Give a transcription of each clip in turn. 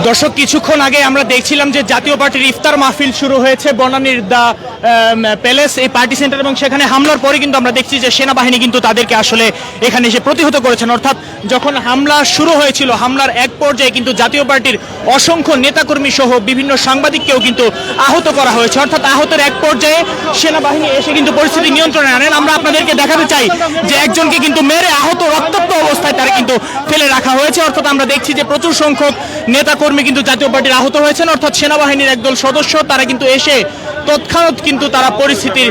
দর্শক কিছুক্ষণ আগে আমরা দেখছিলাম যে জাতীয় পার্টির ইফতার মাহফিল শুরু হয়েছে। বনানীর দা প্যালেস, এই পার্টি সেন্টার এবং সেখানে হামলার পরে কিন্তু আমরা দেখছি যে সেনাবাহিনী কিন্তু তাদেরকে আসলে এখানে এসে প্রতিহত করেছেন। অর্থাৎ যখন হামলা শুরু হয়েছিল, হামলার এক পর্যায়ে কিন্তু জাতীয় পার্টির অসংখ্য নেতাকর্মী সহ বিভিন্ন সাংবাদিককেও কিন্তু আহত করা হয়েছে। অর্থাৎ আহতের এক পর্যায়ে সেনাবাহিনী এসে কিন্তু পরিস্থিতি নিয়ন্ত্রণে আনেন। আমরা আপনাদেরকে দেখাতে চাই যে একজনকে কিন্তু মেরে আহত রক্তাক্ত অবস্থায় তারা কিন্তু ফেলে রাখা হয়েছে। অর্থাৎ আমরা দেখছি যে প্রচুর সংখ্যক নেতাকর্মী কিন্তু জাতীয় পার্টির আহত হয়েছেন। অর্থাৎ সেনাবাহিনীর একদল সদস্য, তারা কিন্তু এসে তৎক্ষণাৎ কিন্তু তারা পরিস্থিতির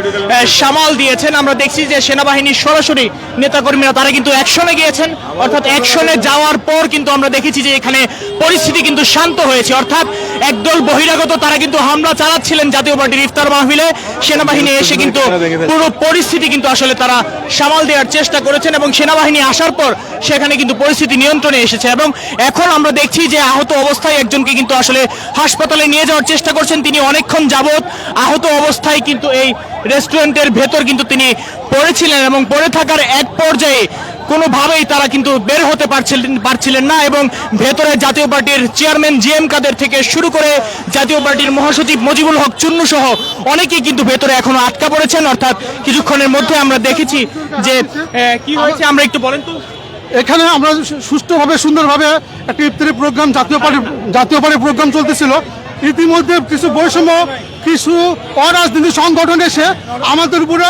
সামাল দিয়েছেন। আমরা দেখছি যে সেনাবাহিনীর সরাসরি নেতাকর্মীরা তারা কিন্তু অ্যাকশনে গিয়েছেন। অর্থাৎ অ্যাকশনে যাওয়ার পর কিন্তু আমরা দেখেছি যে এখানে পরিস্থিতি কিন্তু শান্ত হয়েছে। অর্থাৎ একদল বহিরাগত তারা কিন্তু হামলা চালাচ্ছিলেন জাতীয় পার্টির ইফতার মাহফিলে। সেনাবাহিনী এসে কিন্তু পুরো পরিস্থিতি কিন্তু আসলে তারা সামাল দেওয়ার চেষ্টা করেছেন এবং সেনাবাহিনী আসার পর সেখানে কিন্তু পরিস্থিতি নিয়ন্ত্রণে এসেছে এবং এখন আমরা দেখছি যে আহত অবস্থায় একজনকে কিন্তু আসলে হাসপাতালে নিয়ে যাওয়ার চেষ্টা করছেন। তিনি অনেকক্ষণ যাবৎ আহত অবস্থায় কিন্তু এই রেস্টুরেন্টের ভেতর কিন্তু তিনি পড়েছিলেন এবং পড়ে থাকার এক পর্যায়ে কোনোভাবেই তারা কিন্তু বের হতে পারছিলেন পারছিলেন না এবং ভেতরে জাতীয় পার্টির চেয়ারম্যান জি এম কাদের থেকে শুরু করে জাতীয় পার্টির মহাসচিব মজিবুল হক চুন্নু সহ অনেকেই কিন্তু ভেতরে এখনও আটকা পড়েছেন। অর্থাৎ কিছুক্ষণের মধ্যে আমরা দেখেছি যে কি হয়েছে আমরা একটু বলেন তো। এখানে আমরা সুষ্ঠুভাবে, সুন্দরভাবে একটা ইফতারি প্রোগ্রাম, জাতীয় পার্টি, জাতীয় পার্টির প্রোগ্রাম চলতেছিল। ইতিমধ্যে কিছু বৈষম্য, কিছু অরাজনীতি সংগঠন এসে আমাদের উপরে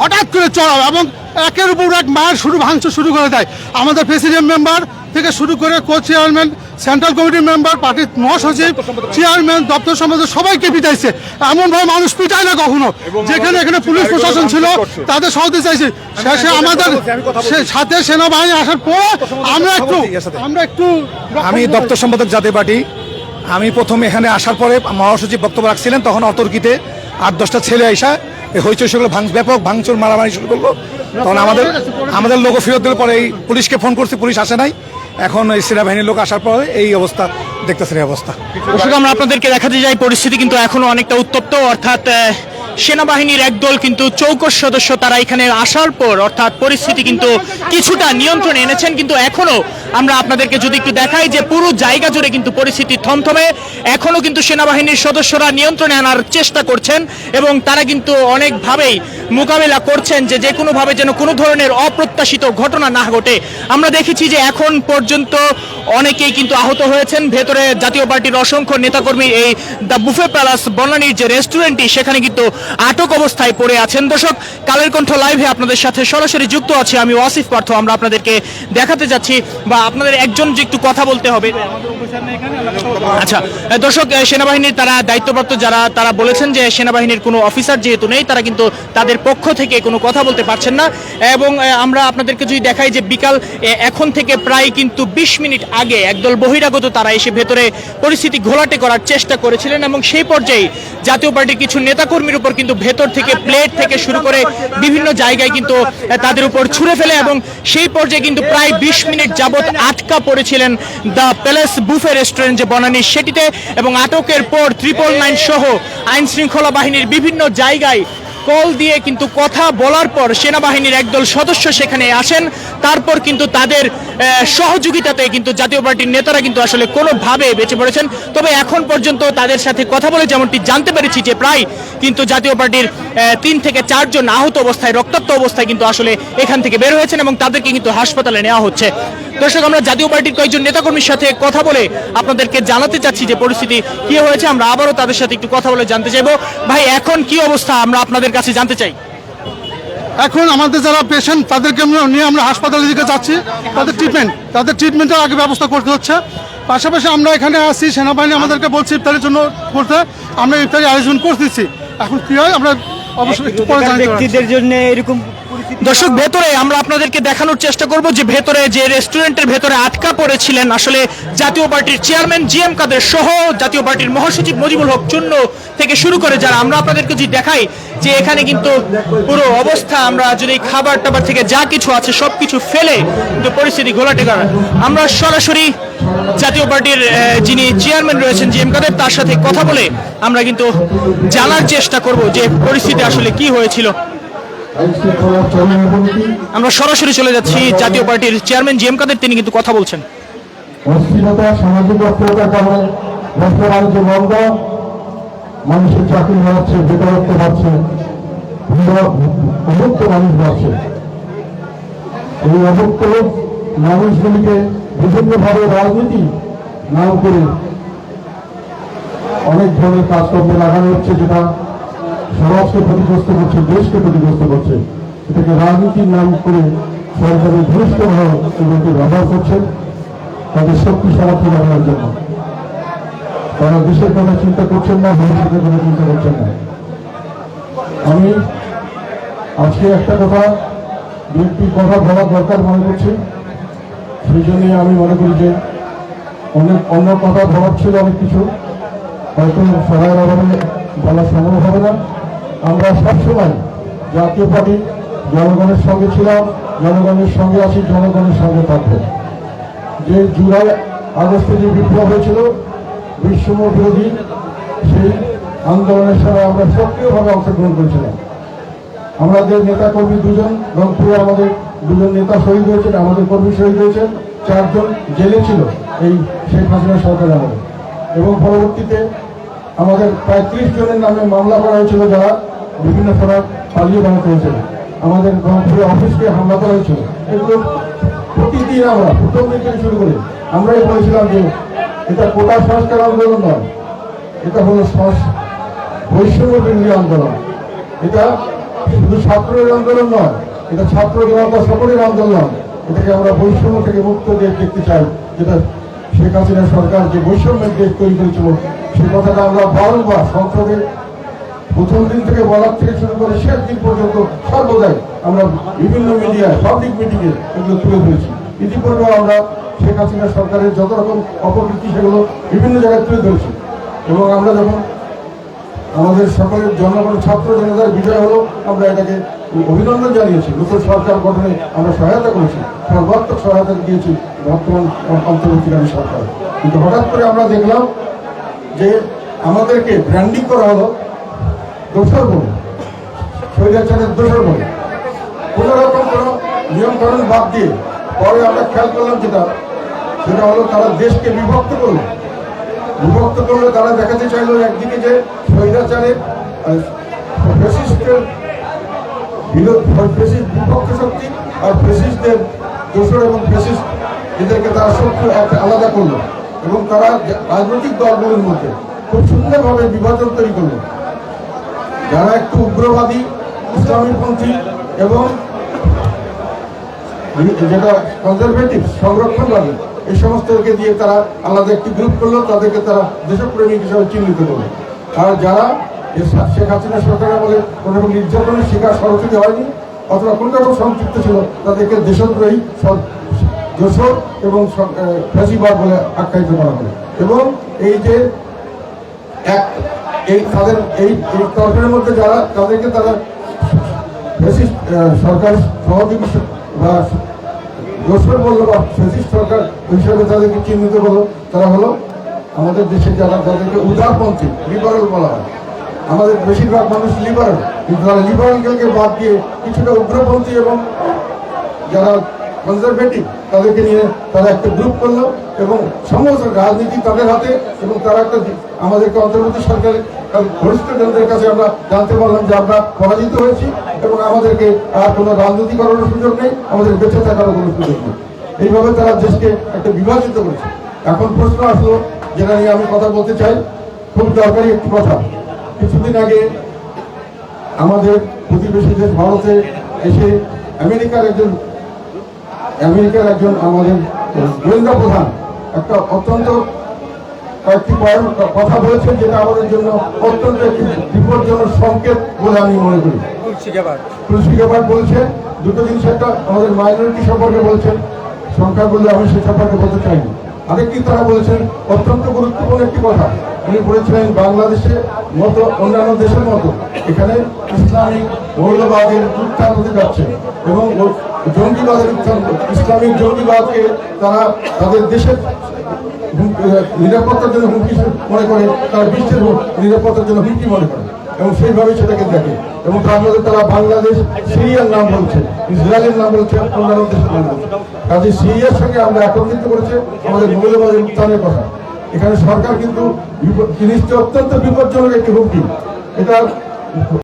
হঠাৎ করে চড়াও এবং একের উপর এক মার শুরু ভাঙচুর শুরু করে দেয়। আমাদের প্রেসিডেন্ট মেম্বার থেকে শুরু করে কো চেয়ারম্যান সেন্ট্রাল কমিটির মেম্বার পার্টির মহাসচিব চেয়ারম্যান দপ্তর সম্পাদক সবাইকে পিটাইছে। এমনভাবে মানুষ পিটায় না কখনো। যেখানে এখানে পুলিশ প্রশাসন ছিল তাদের সহজে চাইছে। শেষে আমাদের সাথে সেনাবাহিনী আসার পর আমরা একটু আমরা একটু আমি দপ্তর সম্পাদক জাতীয় পার্টি। আমি প্রথম এখানে আসার পরে মহাসচিব বক্তব্য রাখছিলেন তখন অতর্কিতে আট দশটা ছেলে আইসা হইচই সেগুলো ভাঙ ব্যাপক ভাঙচুর মারামারি শুরু করল। তখন আমাদের আমাদের লোক ফেরত দিলে, পরে এই পুলিশকে ফোন করছি, পুলিশ আসে নাই। এখন এই সেনাবাহিনীর লোক আসার পরে এই অবস্থা, দেখতেছেন এই অবস্থা। আমরা আপনাদেরকে দেখাতে যাই পরিস্থিতি কিন্তু এখনও অনেকটা উত্তপ্ত। অর্থাৎ সেনাবাহিনীর একদল কিন্তু চৌকস সদস্য তারা এখানে আসার পর, অর্থাৎ পরিস্থিতি কিন্তু কিছুটা নিয়ন্ত্রণে এনেছেন, কিন্তু এখনও আমরা আপনাদেরকে যদি একটু দেখাই যে পুরো জায়গা জুড়ে কিন্তু পরিস্থিতি থমথমে এখনও কিন্তু সেনাবাহিনীর সদস্যরা নিয়ন্ত্রণে আনার চেষ্টা করছেন এবং তারা কিন্তু অনেকভাবেই মোকাবেলা করছেন যে যে কোনোভাবে যেন কোনো ধরনের অপ্রত্যাশিত ঘটনা না ঘটে। আমরা দেখেছি যে এখন পর্যন্ত অনেকেই কিন্তু আহত হয়েছেন। ভেতরে জাতীয় পার্টির অসংখ্য নেতাকর্মী এই দ্য বুফে প্যালাস বনানীর যে রেস্টুরেন্টটি, সেখানে কিন্তু আটক অবস্থায় পড়ে আছেন। দর্শক, কালের কণ্ঠ লাইভে আপনাদের সাথে সরাসরি যুক্ত আছি আমি, ওয়াসিফ পার্থ। আমরা আপনাদেরকে দেখাতে যাচ্ছি বা আপনাদের একজন যে একটু কথা বলতে হবে। আচ্ছা দর্শক, সেনাবাহিনীর তারা দায়িত্বপ্রাপ্ত যারা, তারা বলেছেন যে সেনাবাহিনীর কোনো অফিসার যেহেতু নেই, তারা কিন্তু তাদের পক্ষ থেকে কোনো কথা বলতে পারছেন না। এবং আমরা আপনাদেরকে যদি দেখাই যে বিকাল এখন থেকে প্রায় কিন্তু বিশ মিনিট আগে একদল বহিরাগত তারা এসে ভেতরে পরিস্থিতি ঘোলাটে করার চেষ্টা করেছিলেন এবং সেই পর্যায়ে জাতীয় পার্টির কিছু নেতাকর্মীর উপর কিন্তু ভেতর থেকে প্লেট থেকে শুরু করে বিভিন্ন জায়গায় কিন্তু তাদের উপর ছুঁড়ে ফেলে এবং সেই পর্যায়ে কিন্তু প্রায় বিশ মিনিট যাবৎ আটকা পড়েছিলেন দ্য প্যালেস বুফে রেস্টুরেন্ট যে বনানী সেটিতে এবং আটকের পর ট্রিপল নাইন সহ আইন শৃঙ্খলা বাহিনীর বিভিন্ন জায়গায় কল দিয়ে কিন্তু কথা বলার পর সেনাবাহিনীর একদল সদস্য সেখানে আসেন। তারপর কিন্তু তাদের সহযোগিতাতে কিন্তু জাতীয় পার্টির নেতারা কিন্তু আসলে কোনোভাবে বেঁচে পড়েছেন। তবে এখন পর্যন্ত তাদের সাথে কথা বলে যেমনটি জানতে পেরেছি যে প্রায় কিন্তু জাতীয় পার্টির তিন থেকে চারজন আহত অবস্থায়, রক্তাক্ত অবস্থায় কিন্তু আসলে এখান থেকে বের হয়েছেন এবং তাদেরকে কিন্তু হাসপাতালে নেওয়া হচ্ছে। দর্শক, আমরা জাতীয় পার্টির কয়েকজন নেতাকর্মীর সাথে কথা বলে আপনাদেরকে জানাতে চাচ্ছি যে পরিস্থিতি কি হয়েছে। আমরা আবারও তাদের সাথে একটু কথা বলে জানতে চাইব। ভাই, এখন কি অবস্থা? আমরা আপনাদের কাছে জানতে চাই। এখন আমাদের যারা পেশেন্ট তাদেরকে নিয়ে আমরা হাসপাতালের দিকে যাচ্ছি। তাদের ট্রিটমেন্ট তাদের ট্রিটমেন্টের আগে ব্যবস্থা করতে হচ্ছে। পাশাপাশি আমরা এখানে আসছি সেনাবাহিনী আমাদেরকে বলছি ইফতারের জন্য করতে। আমরা ইফতারি আয়োজন করতেছি। এখন কী হয়, আমরা অবশ্যই জন্য এরকম দর্শক, ভেতরে আমরা আপনাদেরকে দেখানোর চেষ্টা করব যে ভেতরে যে রেস্টুরেন্টের ভেতরে আটকা পড়েছিলেন আসলে জাতীয় পার্টির চেয়ারম্যান জি এম কাদের সহ জাতীয় পার্টির মহাসচিব মজিবুল হক চূন্য থেকে শুরু করে যারা আমরা আপনাদেরকে যদি দেখাই যে এখানে কিন্তু পুরো অবস্থা, আমরা যদি খাবার টাবার থেকে যা কিছু আছে সব কিছু ফেলে কিন্তু পরিস্থিতি ঘোলাটে করা আমরা সরাসরি জাতীয় পার্টির যিনি চেয়ারম্যান রয়েছেন জি এম কাদের, তার সাথে কথা বলে আমরা কিন্তু জানার চেষ্টা করব যে পরিস্থিতি আসলে কি হয়েছিল। আমরা সরাসরি চলে যাচ্ছি জাতীয় পার্টির চেয়ারম্যান জি এম কাদের তিনি কিন্তু কথা বলছেন। অস্থিরতা সামাজিক অস্থিরতার কারণে ব্যবসা বাণিজ্য বন্ধ মানুষের চাকরি বাড়ছে বেকারত্ব বাড়ছে অভুক্ত মানুষ বাড়ছে। এই অভুক্ত মানুষগুলিকে বিভিন্নভাবে রাজনীতি নাম করে অনেক ধরনের কাজকর্মে লাগানো হচ্ছে যেটা সমাজকে ক্ষতিগ্রস্ত করছে, দেশকে ক্ষতিগ্রস্ত করছে। এটাকে রাজনীতির নাম করে সরকারের ঘনিষ্ঠভাবে এগুলোকে ব্যবহার করছে তাদের শক্তি সামর্থ্য ব্যবহারের জন্য। তারা দেশের কথা চিন্তা করছেন না, ভবিষ্যতের কথা চিন্তা করছেন না। আমি আজকে একটা কথা দু একটি কথা বলার দরকার মনে করছি। সেই জন্যই আমি মনে করি যে অনেক অন্য কথা বলার ছিল অনেক কিছু। হয়তো সহায়ের অভাবে বলা সম্ভব হবে না। আমরা সবসময় জাতীয় পার্টি, জনগণের সঙ্গে ছিলাম, জনগণের সঙ্গে আছি, জনগণের সঙ্গে থাকব। যে জুলাই আগস্টে যে বিপ্লব হয়েছিল, বিশ্বম বিরোধী, সেই আন্দোলনের সময় আমরা সক্রিয়ভাবে অংশগ্রহণ করেছিলাম। আমাদের নেতা কর্মী দুজন রংপুরে আমাদের দুজন নেতা শহীদ হয়েছেন, আমাদের কর্মী শহীদ হয়েছেন, চারজন জেলে ছিল এই শেখ হাসিনা সরকার আমাদের এবং পরবর্তীতে আমাদের প্রায় ত্রিশ জনের নামে মামলা করা হয়েছিল যারা বিভিন্ন সময় পালিয়ে বেড়াতে হয়েছিল আমাদের রংপুরে অফিসকে হামলা করা হয়েছিল এগুলো প্রতিদিন আমরা, প্রথম দিন থেকে শুরু করে। আমরাই বলেছিলাম যে, এটা কোটা সংস্কার আন্দোলন নয়। এটা হলো বৈষম্য বিরোধী আন্দোলন। এটা শুধু ছাত্রের আন্দোলন নয়, এটা ছাত্র জনতা সকলের আন্দোলন এটাকে আমরা বৈষম্য থেকে মুক্ত দেশ দেখতে চাই। যেটা শেখ হাসিনা সরকার যে বৈষম্যের দেশ তৈরি করেছিল, সে কথাটা আমরা বারংবার সংসদে প্রথম দিন থেকে বলার থেকে শুরু করে শেষ দিন পর্যন্ত সর্বদাই আমরা বিভিন্ন মিডিয়ায় পাবলিক মিটিংয়ে এগুলো তুলে ধরেছি। ইতিপূর্বে আমরা শেখ হাসিনা সরকারের যত রকম অপকৃতি সেগুলো বিভিন্ন জায়গায় তুলে ধরেছি। এবং আমরা যখন আমাদের সকলের জনগণ ছাত্র জনতার বিজয় হলো, আমরা এটাকে অভিনন্দন জানিয়েছি। নতুন সরকার গঠনে আমরা সহায়তা করেছি। সর্বাত্মক সহায়তা দিয়েছি বর্তমান অন্তর্বর্তীকালীন সরকার। কিন্তু হঠাৎ করে আমরা দেখলাম যে আমাদেরকে ব্র্যান্ডিং করা হলো দোষর বলে স্বৈরাচারের দোষর বলে কোনো রকম কোনো নিয়মকরণ বাদ দিয়ে পরে আমরা খেয়াল করলাম যেটা, সেটা হলো তারা দেশকে বিভক্ত করল। বিভক্ত করলে তারা দেখাতে চাইলো একদিকে যে স্বৈরাচারের বিপক্ষ শক্তি আর ফ্যাসিস্টদের দোষর এবং ফ্যাসিস্ট এদেরকে তারা শক্তি একটা আলাদা করল। এবং তারা রাজনৈতিক দলগুলোর মধ্যে খুব সুন্দরভাবে বিভাজন তৈরি করল। যারা একটু উগ্রবাদী, ইসলামীপন্থী এবং যেটা কনজারভেটিভ সংরক্ষণবাদী, এই সমস্তকে দিয়ে তারা আলাদা একটি গ্রুপ করল, তাদেরকে তারা দেশপ্রেমিক হিসাবে চিহ্নিত করল। আর যারা শেখ হাসিনা সরকারের বলে কোনো রকম নির্যাতনের শিকার সরাসরি হয়নি, অথবা কোন রকম সম্পৃক্ত ছিল, তাদেরকে দেশদ্রোহী দোষর এবং ফ্যাসিবাদ বলে আখ্যায়িত করা হয় এবং এই যে এক এই তাদের এই এই তর্কের মধ্যে যারা তাদেরকে তারা আহ, সরকার সহযোগী বা দোষর বলল বা ফ্যাসিস্ট সরকার হিসাবে তাদেরকে চিহ্নিত করল তারা হলো আমাদের দেশে যারা যাদেরকে উদারপন্থী লিবারেল বলা হয়। আমাদের বেশিরভাগ মানুষ লিবারেল কিন্তু তারা লিবারেলকে বাদ দিয়ে কিছুটা উগ্রপন্থী এবং যারা কনজারভেটিভ তাদেরকে নিয়ে তারা একটা গ্রুপ করল এবং সমস্ত রাজনীতি তাদের হাতে এবং তারা একটা আমাদেরকে অন্তর্বর্তী সরকারের তার ঘনিষ্ঠ জনদের কাছে আমরা জানতে পারলাম যে আমরা পরাজিত হয়েছি এবং আমাদেরকে আর কোনো রাজনীতি করার সুযোগ নেই, আমাদের বেঁচে থাকারও কোনো সুযোগ নেই। এইভাবে তারা দেশকে একটা বিভাজিত করেছে। এখন প্রশ্ন আসলো যেটা নিয়ে আমি কথা বলতে চাই, খুব দরকারি একটি কথা। কিছুদিন আগে আমাদের প্রতিবেশী দেশ ভারতে এসে আমেরিকার একজন আমেরিকার একজন আমাদের গোয়েন্দা প্রধান একটা অত্যন্ত কয়েকটি কথা বলেছেন যেটা আমাদের জন্য অত্যন্ত একটি বিপজ্জনক সংকেত বলে আমি মনে করি। তুলসী গ্যাপার বলছেন দুটো জিনিস একটা আমাদের মাইনরিটি সম্পর্কে বলছেন সংখ্যা বললে আমি সে সম্পর্কে বলতে চাইনি। আরেকটি তারা বলেছেন অত্যন্ত গুরুত্বপূর্ণ একটি কথা। উনি বলেছিলেন বাংলাদেশে মতো অন্যান্য দেশের মতো এখানে ইসলামিক মৌলবাদের উত্থান হতে যাচ্ছে এবং জঙ্গিবাদের উত্থান ইসলামিক জঙ্গিবাদকে তারা তাদের দেশের নিরাপত্তার জন্য হুমকি মনে করে, তারা বিশ্বের নিরাপত্তার জন্য হুমকি মনে করে, এবং সেইভাবেই সেটাকে দেখে। এবং তার মধ্যে তারা বাংলাদেশ, সিরিয়ার নাম বলছে, ইসরায়েলের নাম বলছে অন্যান্য দেশের নাম বলছে। কাজে সিরিয়ার সঙ্গে আমরা একত্রিত করেছে, আমাদের মৌলবাদের উত্থানের কথা। এখানে সরকার কিন্তু জিনিসটা অত্যন্ত বিপজ্জনক একটি হুমকি। এটা